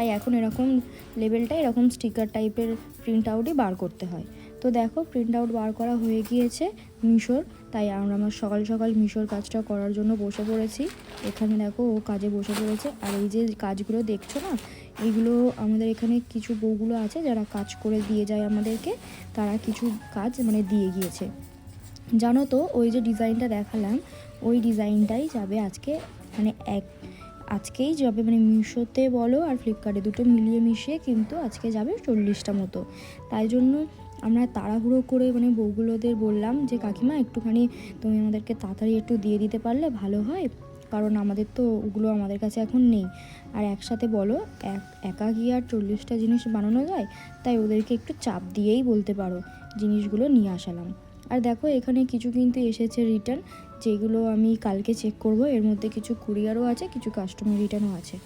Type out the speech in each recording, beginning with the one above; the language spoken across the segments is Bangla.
তাই এখন এরকম লেবেলটা এরকম স্টিকার টাইপের প্রিন্ট আউটই বার করতে হয়। তো দেখো প্রিন্ট আউট বার করা হয়ে গিয়েছে মিশোর, তাই আমরা আমার সকাল সকাল মিশোর কাজটা করার জন্য বসে পড়েছি। এখানে দেখো ও কাজে বসে পড়েছে। আর এই যে কাজগুলো দেখছ না এইগুলো আমাদের এখানে কিছু বউগুলো আছে যারা কাজ করে দিয়ে যায় আমাদেরকে, তারা কিছু কাজ মানে দিয়ে গিয়েছে। জানো তো ওই যে ডিজাইনটা দেখালাম, ওই ডিজাইনটাই যাবে আজকে মানে এক আজকেই যাবে মানে মিশোতে বলো আর ফ্লিপকার্টে দুটো মিলিয়ে মিশিয়ে কিন্তু আজকে যাবে চল্লিশটা মতো। তাই জন্য আমরা তাড়াহুড়ো করে মানে বউগুলোদের বললাম যে, কাকিমা, একটুখানি তুমি আমাদেরকে তাড়াতাড়ি একটু দিয়ে দিতে পারলে ভালো হয়, কারণ আমাদের তো ওগুলো আমাদের কাছে এখন নেই। আর একসাথে বলো, এক, একা গিয়ে আর চল্লিশটা জিনিস বানানো যায়? তাই ওদেরকে একটু চাপ দিয়েই বলতে পারো, জিনিসগুলো নিয়ে আসালাম। আর দেখো, এখানে কিছু কিন্তু এসেছে রিটার্ন যেগুলো আমি কালকে চেক করব, এর মধ্যে কিছু কুরিয়ারও আছে, কিছু কাস্টমার রিটার্নও আছে।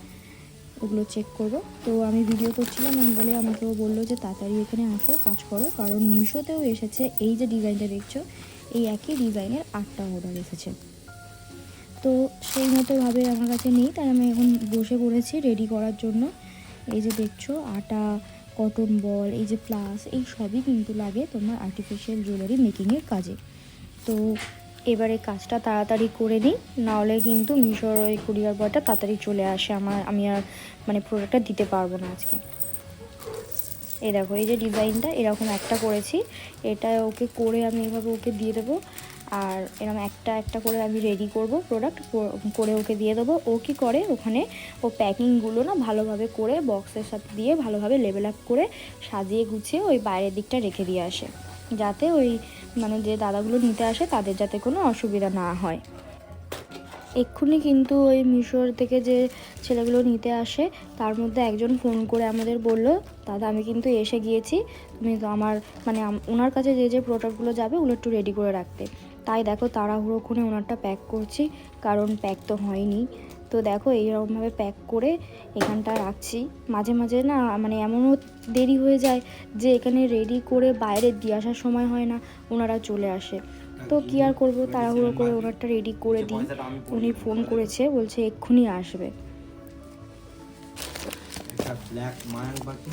ওগুলো চেক করব। তো আমি ভিডিও করছিলাম বলে আমাকে ও বলল যে তাড়াতাড়ি এখানে আসো, কাজ করো। কারণ মিশোতেও এসেছে, এই যে ডিজাইনটা দেখছ, এই একই ডিজাইনের আটটা অর্ডার এসেছে। তো সেই মতোভাবে আমার কাছে নেই, তাই আমি এখন বসে পড়েছি রেডি করার জন্য। এই যে দেখছ, আটা কটন বল এই যে প্লাস এই সবই কিন্তু লাগে তোমার আর্টিফিশিয়াল জুয়েলারি মেকিংয়ের কাজে। তো এবারে কাজটা তাড়াতাড়ি করে নিই, নাহলে কিন্তু মিশোর ওই কুরিয়ার বয়টা তাড়াতাড়ি চলে আসে, আমার, আমি আর মানে প্রোডাক্টটা দিতে পারব না আজকে। এই দেখো, এই যে ডিজাইনটা, এরকম একটা করেছি, এটা ওকে করে আমি এভাবে ওকে দিয়ে দেবো, আর এরকম একটা একটা করে আমি রেডি করব প্রোডাক্ট করে ওকে দিয়ে দেবো। ও কি করে, ওখানে ও প্যাকিংগুলো না ভালোভাবে করে বক্সের সাথে দিয়ে ভালোভাবে লেভেল আপ করে সাজিয়ে গুছিয়ে ওই বাইরের দিকটা রেখে দিয়ে আসে। যাতে ওই মানে যে দাদাগুলো নিতে আসে তাদের যাতে কোনো অসুবিধা না হয়। এক্ষুনি কিন্তু ওই মিশোর থেকে যে ছেলেগুলো নিতে আসে, তার মধ্যে একজন ফোন করে আমাদের বলল, দাদা, আমি কিন্তু এসে গিয়েছি, তুমি আমার মানে ওনার কাছে যে যে প্রোডাক্টগুলো যাবে, ওগুলো একটু রেডি করে রাখতে। তাই দেখো তাড়াহুড়ো করে ওনারটা প্যাক করছি, কারণ প্যাক তো হয়নি। তো দেখো এইরকমভাবে প্যাক করে এখানটা রাখছি। মাঝে মাঝে না মানে এমনও দেরি হয়ে যায় যে এখানে রেডি করে বাইরে দিয়ে আসার সময় হয় না, ওনারা চলে আসে। তো কী আর করব, তাড়াহুড়ো করে ওনারটা রেডি করে দিই। উনি ফোন করেছে, বলছে এক্ষুনি আসবে। ব্ল্যাক বাকি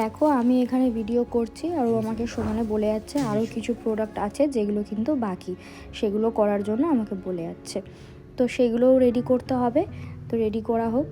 দেখো, আমি এখানে ভিডিও করছি আর ও আমাকে সমানে বলে যাচ্ছে আরও কিছু প্রোডাক্ট আছে যেগুলো কিন্তু বাকি, সেগুলো করার জন্য আমাকে বলে যাচ্ছে। তো সেগুলোও রেডি করতে হবে। তো রেডি করা হোক।